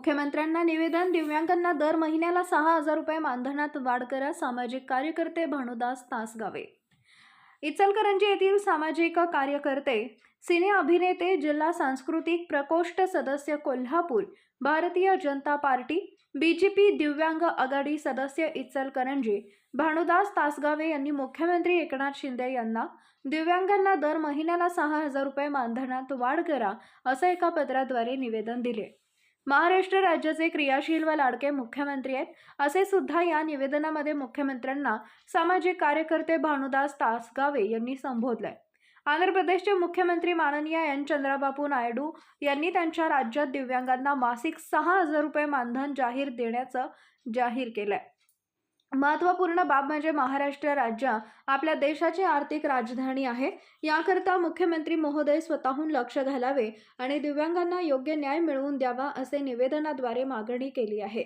मुख्यमंत्र्यांना निवेदन दिव्यांगांना दर महिन्याला सहा हजार रुपये मानधनात वाढ करा सामाजिक कार्यकर्ते भानुदास तासगावे. इचलकरंजी येथील सामाजिक कार्यकर्ते सिने अभिनेते जिल्हा सांस्कृतिक प्रकोष्ठ सदस्य कोल्हापूर भारतीय जनता पार्टी बीजेपी दिव्यांग आघाडी सदस्य इचलकरंजी भानुदास तासगावे यांनी मुख्यमंत्री एकनाथ शिंदे यांना दिव्यांगांना दर महिन्याला सहा हजार रुपये मानधनात वाढ करा असं एका पत्राद्वारे निवेदन दिले. महाराष्ट्र राज्याचे क्रियाशील व लाडके मुख्यमंत्री आहेत. असे सुद्धा या निवेदनामध्ये मुख्यमंत्र्यांना सामाजिक कार्यकर्ते भानुदास तासगावे यांनी संबोधलंय. आंध्र प्रदेशचे मुख्यमंत्री माननीय एन. चंद्राबाबू नायडू यांनी त्यांच्या राज्यात दिव्यांगांना मासिक सहा हजार रुपये मानधन जाहीर देण्याचं जाहीर केलंय. महत्त्वपूर्ण बाब म्हणजे महाराष्ट्र राज्य आपल्या देशाची आर्थिक राजधानी आहे. याकरता मुख्यमंत्री महोदय स्वतःहून लक्ष घालावे आणि दिव्यांगांना योग्य न्याय मिळवून द्यावा असे निवेदनाद्वारे मागणी केली आहे.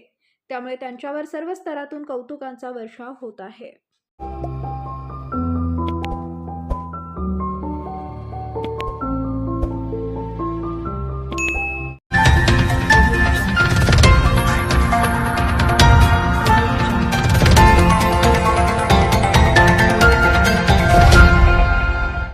त्यामुळे त्यांच्यावर सर्व स्तरातून कौतुकांचा वर्षाव होत आहे.